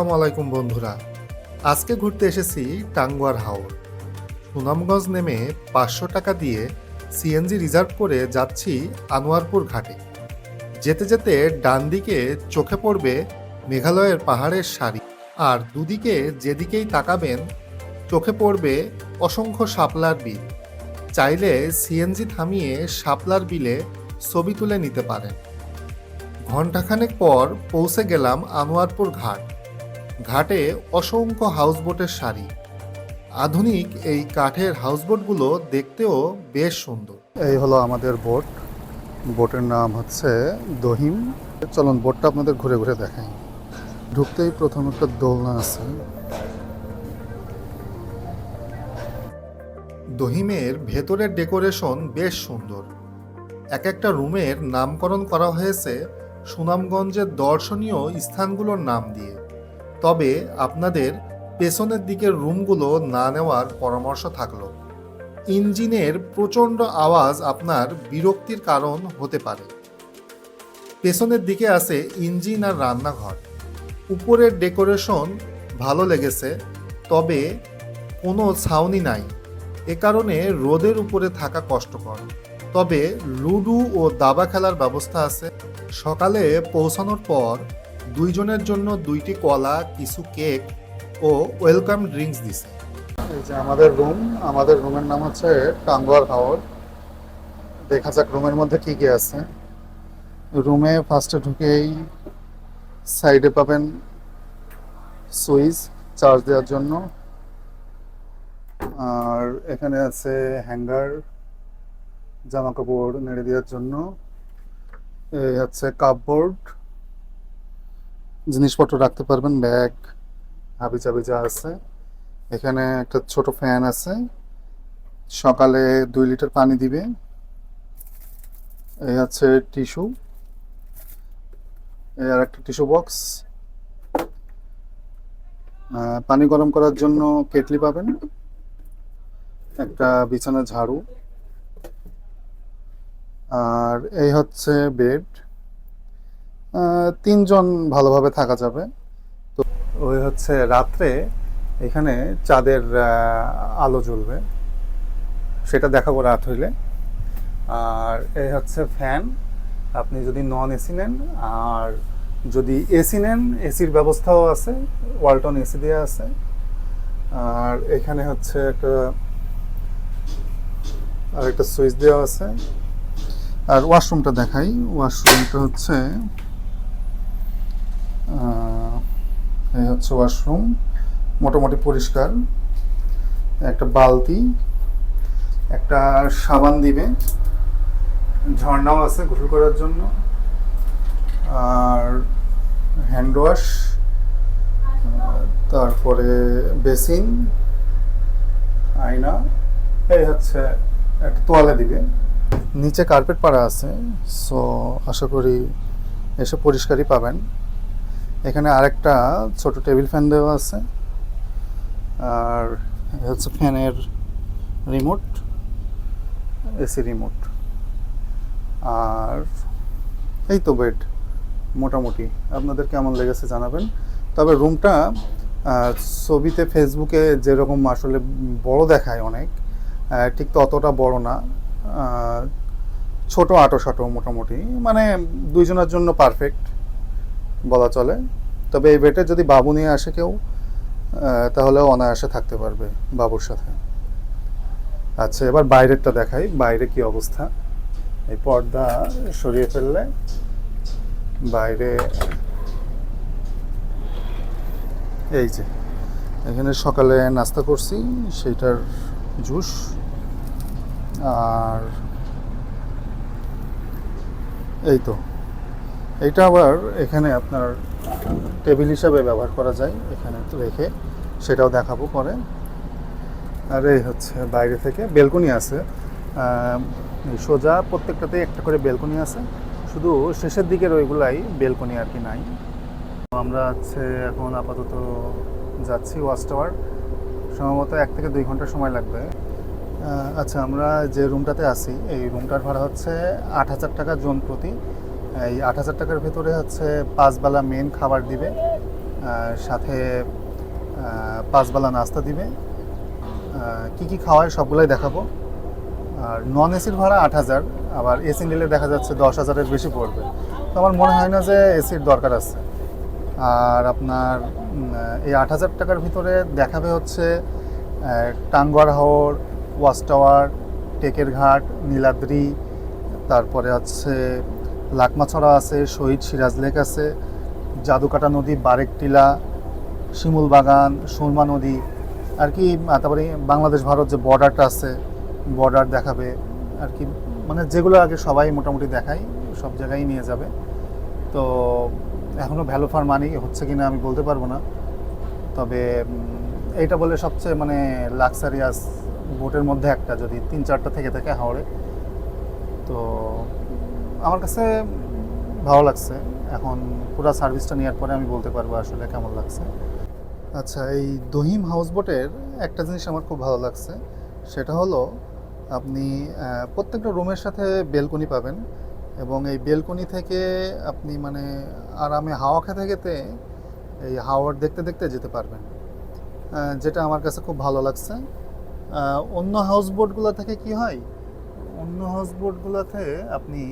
আসসালামু আলাইকুম বন্ধুরা। আজকে ঘুরতে এসেছি টাঙ্গুয়ার হাওর। সুনামগঞ্জ নেমে পাঁচশো টাকা দিয়ে সিএনজি রিজার্ভ করে যাচ্ছি আনোয়ারপুর ঘাটে। যেতে যেতে ডান দিকে চোখে পড়বে মেঘালয়ের পাহাড়ের সারি আর দুদিকে যেদিকেই তাকাবেন, চোখে পড়বে অসংখ্য শাপলার বিল। চাইলে সিএনজি থামিয়ে শাপলার বিলে ছবি তুলে নিতে পারেন। ঘণ্টাখানেক পর পৌঁছে গেলাম আনোয়ারপুর ঘাট। ঘাটে অসংখ্য হাউসবোটের সারি। আধুনিক এই কাঠের হাউসবোটগুলো দেখতেও বেশ সুন্দর। এই হলো আমাদের বোট। বোটের নাম হচ্ছে দহিম চলুন বোটটা আপনাদের ঘুরে ঘুরে দেখাই। ঢুকতেই প্রথম একটা দোলনা আছে। দহিমের ভেতরের ডেকোরেশন বেশ সুন্দর। এক একটা রুমের নামকরণ করা হয়েছে সুনামগঞ্জের দর্শনীয় স্থানগুলোর নাম দিয়ে। তবে আপনাদের পেছনের দিকের রুমগুলো না নেওয়ার পরামর্শ থাকল। ইঞ্জিনের প্রচণ্ড আওয়াজ আপনার বিরক্তির কারণ হতে পারে। পেছনের দিকে আছে ইঞ্জিন আর রান্নাঘর। উপরের ডেকোরেশন ভালো লেগেছে, তবে কোনো ছাউনি নাই। এ কারণে রোদের উপরে থাকা কষ্টকর। তবে লুডু ও দাবা খেলার ব্যবস্থা আছে। সকালে পৌঁছানোর পর দুইজনের জন্য দুইটি কলা, কিছু কেক ও ওয়েলকাম ড্রিঙ্কস দিছে। এই যে আমাদের রুম, আমাদের রুমের নাম হচ্ছে টাঙ্গুয়ার হাওর। দেখা যাক রুমের মধ্যে কি কি আছে। রুমে ফার্স্টে ঢুকেই সাইডে পাবেন সুইচ চার্জ দেওয়ার জন্য। আর এখানে আছে হ্যাঙ্গার জামা কাপড় নেড়ে দেওয়ার জন্য। এই হচ্ছে কাপবোর্ড জিনিসপত্র রাখতে পারবেন, ব্যাগ, হাবি চাবি যা আছে। এখানে একটা ছোট ফ্যান আছে। সকালে দুই লিটার পানি দিবে। এই হচ্ছে টিস্যু। আর একটা টিস্যু বক্স। পানি গরম করার জন্য কেটলি পাবেন। একটা বিছানা ঝাড়ু। আর এই হচ্ছে বেড। তিনজন ভালোভাবে থাকা যাবে। তো ওই হচ্ছে রাত্রে এখানে চাঁদের আলো জ্বলবে। সেটা দেখাবো রাত হইলে। আর এই হচ্ছে ফ্যান। আপনি যদি নন এসি নেন, আর যদি এসি নেন, এসির ব্যবস্থাও আছে, ওয়ালটন এসি দেওয়া আছে। আর এখানে হচ্ছে একটা আর একটা সুইচ দেওয়া আছে। আর ওয়াশরুমটা দেখাই। ওয়াশরুমটা হচ্ছে এই হচ্ছে ওয়াশরুম, মোটামুটি পরিষ্কার। একটা বালতি, একটা সাবান দিবে। ঝর্ণাও আছে গোসল করার জন্য। আর হ্যান্ড ওয়াশ তারপরে বেসিন, আয়না। এই হচ্ছে একটা তোয়ালে দিবে। নিচে কার্পেট পাড়া আছে, সো আশা করি এসে পরিষ্কারই পাবেন। এখানে আরেকটা ছোট টেবিল ফ্যান দেওয়া আছে। আর হচ্ছে ফ্যানের রিমোট এসি রিমোট আর এই তো বেড মোটামুটি। আপনাদের কেমন লেগেছে জানাবেন। তবে রুমটা ছবিতে ফেসবুকে যেরকম আসলে বড় দেখায় অনেক ঠিক ততটা বড় না। ছোট আটো সাটো মোটামুটি। মানে দুইজনের জন্য পারফেক্ট বলা চলে। তবে এই বেটে যদি বাবু নিয়ে আসে কেউ তাহলেও অনায়াসে থাকতে পারবে বাবুর সাথে। আচ্ছা এবার বাইরেরটা দেখাই, বাইরে কি অবস্থা। এই পর্দা সরিয়ে ফেললে বাইরে এই যে, এখানে সকালে নাস্তা করছি, সেইটার জুস আর এই তো। এইটা আবার এখানে আপনার টেবিল হিসাবে ব্যবহার করা যায় এখানে রেখে, সেটাও দেখাবো পরে। আর এই হচ্ছে বাইরে থেকে বেলকনি আছে। সোজা প্রত্যেকটাতে একটা করে বেলকনি আছে। শুধু শেষের দিকের ওইগুলাই বেলকনি আর কি নাই। আমরা হচ্ছে এখন আপাতত যাচ্ছি ওয়াচ টাওয়ার। সম্ভবত এক থেকে দুই ঘণ্টা সময় লাগবে। আচ্ছা আমরা যে রুমটাতে আছি, এই রুমটার ভাড়া হচ্ছে আট হাজার টাকা জন প্রতি। এই আট হাজার টাকার ভেতরে হচ্ছে পাঁচবেলা মেন খাবার দিবে সাথে পাঁচবেলা নাস্তা দিবে। কি কি খাওয়ায় সবগুলাই দেখাবো। আর নন এসির ভাড়া আট হাজার আবার এসি নিলে দেখা যাচ্ছে দশ হাজারের বেশি পড়বে। তো আমার মনে হয় না যে এসির দরকার আছে। আর আপনার এই আট হাজার টাকার ভিতরে দেখাবে হচ্ছে আহ, টাঙ্গুয়ার হাওর ওয়াচ টাওয়ার টেকের ঘাট নীলাদ্রি তারপরে হচ্ছে লাকমাছড়া আছে, শহীদ সিরাজ লেক আছে, জাদুকাটা নদী, বারেক টিলা, শিমুল বাগান, সুরমা নদী, আর কি তারপরে বাংলাদেশ ভারত যে বর্ডারটা আছে, বর্ডার দেখাবে, আর কি মানে যেগুলো আগে সবাই মোটামুটি দেখায়, সব জায়গায় নিয়ে যাবে। তো এখনও ভ্যালু ফর মানি হচ্ছে কিনা আমি বলতে পারব না। তবে এইটা বলে সবচেয়ে মানে লাক্সারিয়াস বোটের মধ্যে একটা, যদি তিন চারটা থেকে থাকে হাওড়ে। তো আমার কাছে ভালো লাগছে। এখন পুরো সার্ভিসটা নেওয়ার পরে আমি বলতে পারব আসলে কেমন লাগছে। আচ্ছা এই দহিম হাউস বোটের একটা জিনিস আমার খুব ভালো লাগছে। সেটা হলো আপনি প্রত্যেকটা রুমের সাথে বেলকনি পাবেন এবং এই বেলকনি থেকে আপনি মানে আরামে হাওয়া খেতে খেতে এই হাওয়ার দেখতে দেখতে যেতে পারবেন। যেটা আমার কাছে খুব ভালো লাগছে। অন্য হাউস বোটগুলো থেকে কি হয়? অন্য হাউস বোটগুলোতে আপনি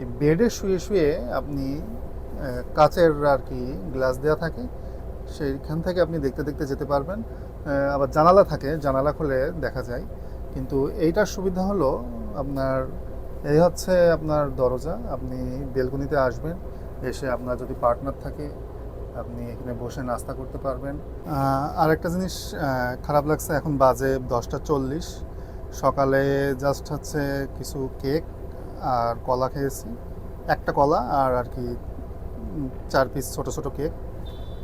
এই বেডে শুয়ে শুয়ে আপনি কাচের আর কি গ্লাস দেওয়া থাকে, সেইখান থেকে আপনি দেখতে দেখতে যেতে পারবেন। আবার জানালা থাকে, জানালা খুলে দেখা যায়। কিন্তু এইটার সুবিধা হলো আপনার, এই হচ্ছে আপনার দরজা, আপনি বেলকনিতে আসবেন, এসে আপনার যদি পার্টনার থাকে, আপনি এখানে বসে নাস্তা করতে পারবেন। আর একটা জিনিস খারাপ লাগছে, এখন বাজে দশটা চল্লিশ। সকালে জাস্ট হচ্ছে কিছু কেক আর কলা খেয়েছি। একটা কলা আর আর কি চার পিস ছোট ছোট কেক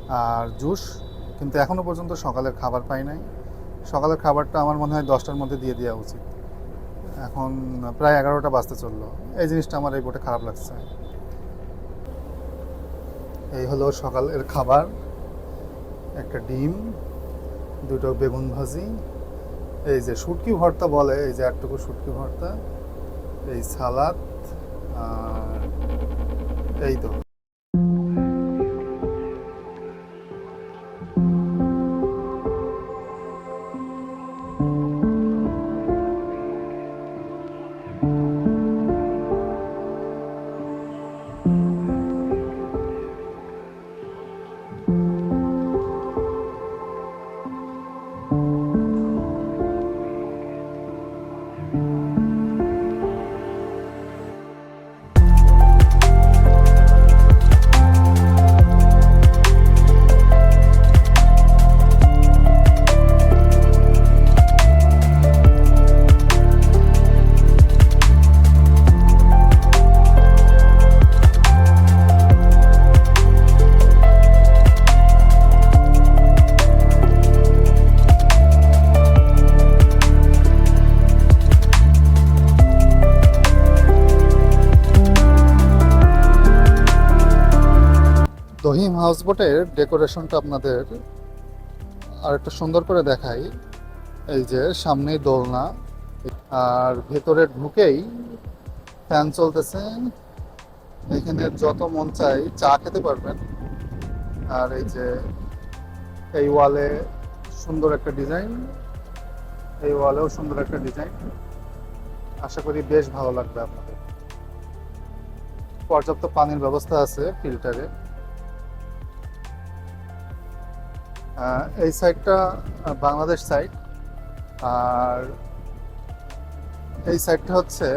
আর জুস কিন্তু এখনও পর্যন্ত সকালের খাবার পাই নাই। সকালের খাবারটা আমার মনে হয় দশটার মধ্যে দিয়ে দেওয়া উচিত। এখন প্রায় এগারোটা বাজতে চলল। এই জিনিসটা আমার এই বোটে খারাপ লাগছে। এই হলো সকালের খাবার। একটা ডিম, দুটো বেগুন ভাজি, এই যে শুটকি ভর্তা বলে, এই যে একটুকু শুটকি ভর্তা। এই সালাদ এই তো। দহিম হাউসবোটের ডেকোরেশনটা আপনাদের আর একটু সুন্দর করে দেখাই। এই যে সামনেই দোলনা, আর ভেতরে ঢুকেই ফ্যান চলতেছে। এখানে যত মন চাই চা খেতে পারবেন। আর এই যে এই ওয়ালে সুন্দর একটা ডিজাইন, এই ওয়ালেও সুন্দর একটা ডিজাইন। আশা করি বেশ ভালো লাগবে আপনাদের। পর্যাপ্ত পানির ব্যবস্থা আছে ফিল্টারে। এই সাইডটা বাংলাদেশ সাইড আর এই সাইডটা হচ্ছে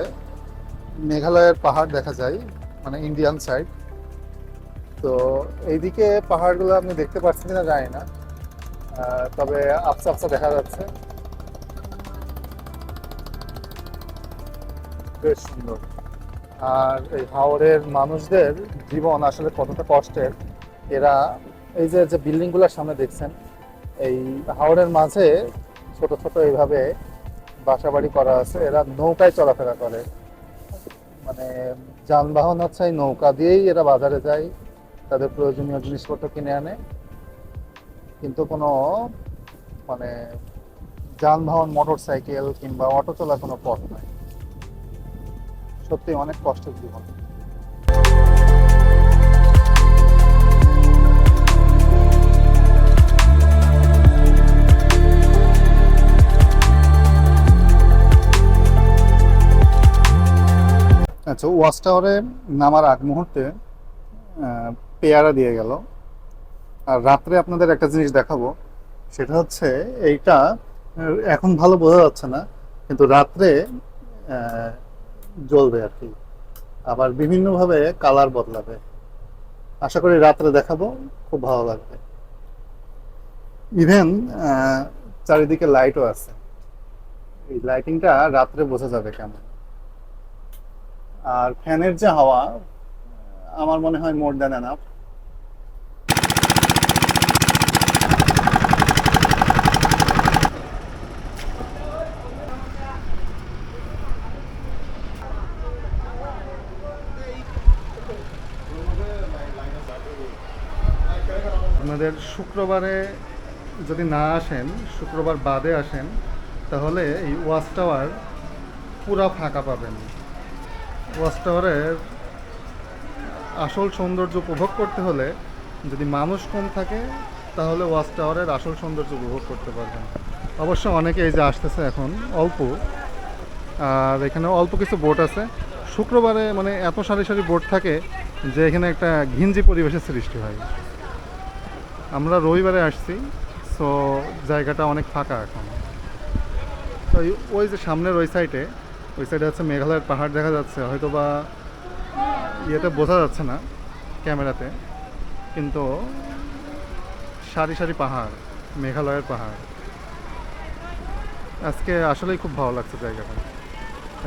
মেঘালয়ের পাহাড় দেখা যায় মানে ইন্ডিয়ান সাইড তো এইদিকে পাহাড়গুলো আপনি দেখতে পাচ্ছেন কিনা জানি না। তবে আফসা আফসা দেখা যাচ্ছে। বেশ সুন্দর। আর এই হাওড়ের মানুষদের জীবন আসলে কতটা কষ্টের, এরা এই যে যে বিল্ডিংগুলোর সামনে দেখছেন, এই হাওড়ের মাঝে ছোট ছোট এইভাবে বাসাবাড়ি করা আছে। এরা নৌকায় চলাফেরা করে। মানে যানবাহন হচ্ছে এই নৌকা দিয়েই এরা বাজারে যায়, তাদের প্রয়োজনীয় জিনিসপত্র কিনে আনে। কিন্তু কোনো মানে যানবাহন মোটর সাইকেল কিংবা অটো চলার কোনো পথ নাই। সত্যি অনেক কষ্টের জীবন। আচ্ছা ওয়াচ টাওয়ারে নামার আগ মুহূর্তে পেয়ারা দিয়ে গেল। আর রাত্রে আপনাদের একটা জিনিস দেখাবো। সেটা হচ্ছে এইটা, এখন ভালো বোঝা যাচ্ছে না, কিন্তু রাত্রে জ্বলবে আর কি। আবার বিভিন্নভাবে কালার বদলাবে। আশা করি রাত্রে দেখাবো, খুব ভালো লাগবে। ইভেন চারিদিকে লাইটও আছে। এই লাইটিংটা রাত্রে বোঝা যাবে কেমন। আর ফ্যানের যে হাওয়া, আমার মনে হয় মোর দেন এনাফ আপনাদের শুক্রবারে যদি না আসেন, শুক্রবার বাদে আসেন, তাহলে এই ওয়াচ টাওয়ার পুরা ফাঁকা পাবেন। ওয়াচ টাওয়ারের আসল সৌন্দর্য উপভোগ করতে হলে যদি মানুষ কম থাকে, তাহলে ওয়াচ টাওয়ারের আসল সৌন্দর্য উপভোগ করতে পারবেন। অবশ্য অনেকে এই যে আসতেছে এখন, অল্প। আর এখানে অল্প কিছু বোট আছে। শুক্রবারে মানে এত সারি সারি বোট থাকে যে এখানে একটা ঘিঞ্জি পরিবেশের সৃষ্টি হয়। আমরা রবিবারে আসছি সো জায়গাটা অনেক ফাঁকা এখন। তো ওই যে সামনের ওই সাইডে ওই সাইডে হচ্ছে মেঘালয়ের পাহাড় দেখা যাচ্ছে। হয়তো বা ইয়েতে বোঝা যাচ্ছে না ক্যামেরাতে, কিন্তু সারি সারি পাহাড়, মেঘালয়ের পাহাড়। আজকে আসলেই খুব ভালো লাগছে জায়গাটা।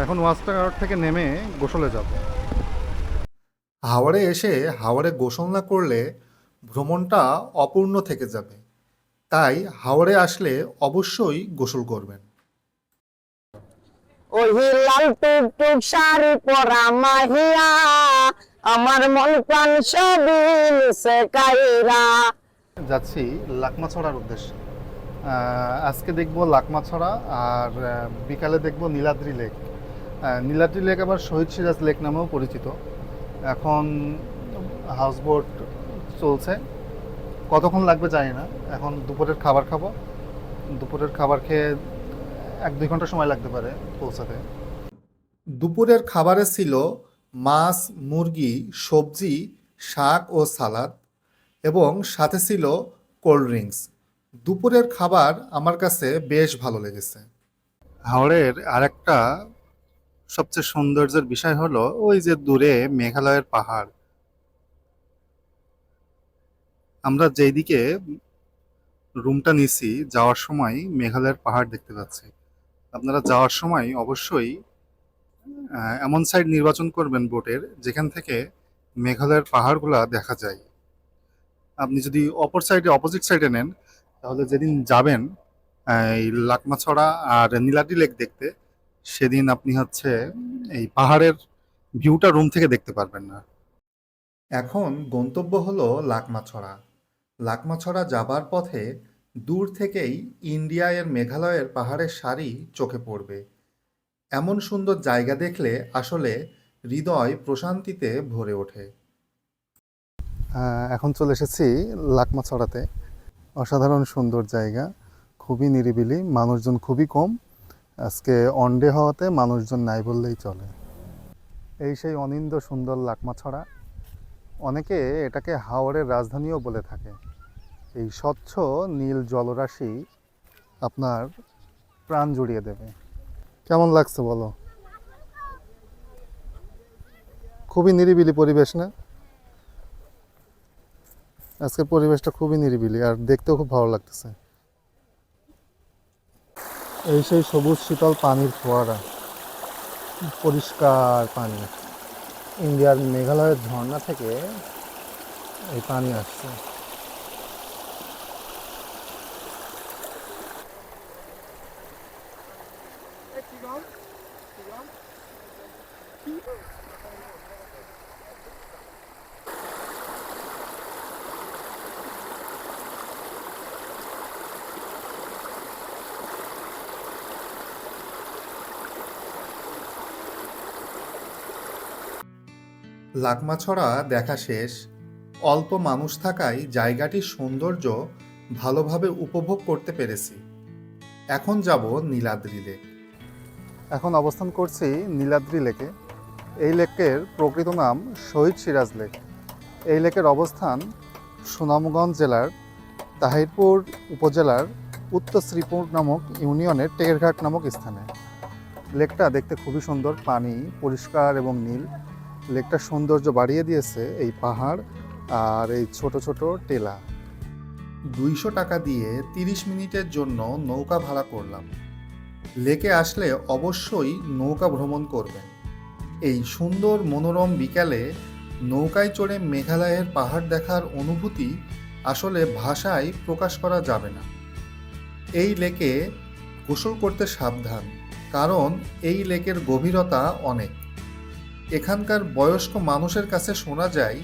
এখন ওয়াচ টাওয়ার থেকে নেমে গোসলে যাব। হাওড়ে এসে হাওড়ে গোসল না করলে ভ্রমণটা অপূর্ণ থেকে যাবে। তাই হাওড়ে আসলে অবশ্যই গোসল করবেন। ওই লাল টুক টুক শাড়ি পরা মাহিয়া, আমার মন প্রাণ সবই মিশে কাইরা যাচ্ছি লাকমাছড়ার উদ্দেশ্যে। আজকে দেখব লাকমাছড়া আর বিকালে দেখব নীলাদ্রি লেক। নীলাদ্রি লেক আবার শহীদ সিরাজ লেক নামেও পরিচিত। এখন হাউসবোট চলছে। কতক্ষণ লাগবে জানি না। এখন দুপুরের খাবার খাব। দুপুরের খাবার খেয়ে এক দুই ঘণ্টা সময় লাগতে পারে পৌঁছাতে। দুপুরের খাবারে ছিল মাছ, মুরগি, সবজি, শাক ও সালাদ এবং সাথে ছিল কোল্ড ড্রিঙ্কস। দুপুরের খাবার আমার কাছে বেশ ভালো লেগেছে। হাওড়ের আরেকটা সবচেয়ে সৌন্দর্যের বিষয় হলো ওই যে দূরে মেঘালয়ের পাহাড়। আমরা যেদিকে রুমটা নিছি, যাওয়ার সময় মেঘালয়ের পাহাড় দেখতে পাচ্ছি। আপনারা যাওয়ার সময় অবশ্যই এমন সাইড নির্বাচন করবেন বোটের, যেখান থেকে মেঘালয়ের পাহাড়গুলা দেখা যায়। আপনি যদি অপর সাইডে অপোজিট সাইডে নেন, তাহলে যেদিন যাবেন এই লাকমাছড়া আর নীলাটি লেক দেখতে, সেদিন আপনি হচ্ছে এই পাহাড়ের ভিউটা রুম থেকে দেখতে পারবেন না। এখন গন্তব্য হলো লাকমাছড়া। লাকমাছড়া যাবার পথে দূর থেকেই ইন্ডিয়া এর মেঘালয়ের পাহাড়ের সারি চোখে পড়বে। এমন সুন্দর জায়গা দেখলে আসলে হৃদয় প্রশান্তিতে ভরে ওঠে। এখন চলে এসেছি লাকমাছড়াতে। অসাধারণ সুন্দর জায়গা, খুবই নিরিবিলি, মানুষজন খুবই কম। আজকে অনডে হওয়াতে মানুষজন নাই বললেই চলে। এই সেই অনিন্দ সুন্দর লাকমাছড়া, অনেকে এটাকে হাওড়ের রাজধানীও বলে থাকে। এই স্বচ্ছ নীল জলরাশি আপনার প্রাণ জুড়িয়ে দেবে। কেমন লাগছে বলো? খুবই নিরিবিলি পরিবেশ না? আজকের পরিবেশটা খুবই নিরিবিলি আর দেখতেও খুব ভালো লাগতেছে। এই সেই সবুজ শীতল পানির ফোয়ারা। পরিষ্কার পানি। ইন্ডিয়ার মেঘালয়ের ঝর্ণা থেকে এই পানি আসছে। লাকমাছড়া দেখা শেষ। অল্প মানুষ থাকায় জায়গাটির সৌন্দর্য ভালোভাবে উপভোগ করতে পেরেছি। এখন যাব নীলাদ্রি লেক। এখন অবস্থান করছি নীলাদ্রি লেকে। এই লেকের প্রকৃত নাম শহীদ সিরাজ লেক। এই লেকের অবস্থান সুনামগঞ্জ জেলার তাহিরপুর উপজেলার উত্তর শ্রীপুর নামক ইউনিয়নের টেকেরঘাট নামক স্থানে। লেকটা দেখতে খুবই সুন্দর, পানি, পরিষ্কার এবং নীল। লেকটার সৌন্দর্য বাড়িয়ে দিয়েছে এই পাহাড় আর এই ছোট ছোট টেলা। দুইশো টাকা দিয়ে তিরিশ মিনিটের জন্য নৌকা ভাড়া করলাম। লেকে আসলে অবশ্যই নৌকা ভ্রমণ করবেন। এই সুন্দর মনোরম বিকালে নৌকায় চড়ে মেঘালয়ের পাহাড় দেখার অনুভূতি আসলে ভাষায় প্রকাশ করা যাবে না। এই লেকে গোসল করতে সাবধান, কারণ এই লেকের গভীরতা অনেক। এখানকার বয়স্ক মানুষের কাছে শোনা যায়,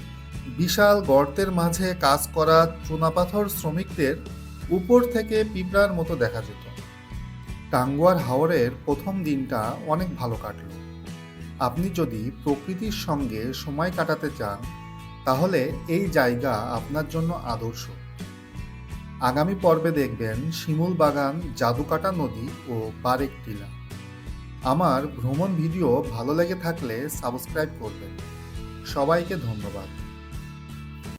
বিশাল গর্তের মাঝে কাজ করা চুনাপাথর শ্রমিকদের উপর থেকে পিঁপড়ার মতো দেখা যেত। টাঙ্গুয়ার হাওরের প্রথম দিনটা অনেক ভালো কাটল। আপনি যদি প্রকৃতির সঙ্গে সময় কাটাতে চান, তাহলে এই জায়গা আপনার জন্য আদর্শ। আগামী পর্বে দেখবেন শিমুল বাগান, জাদুকাটা নদী ও বারেক টিলা। আমার ভ্রমণ ভিডিও ভালো লেগে থাকলে সাবস্ক্রাইব করবেন। সবাইকে ধন্যবাদ।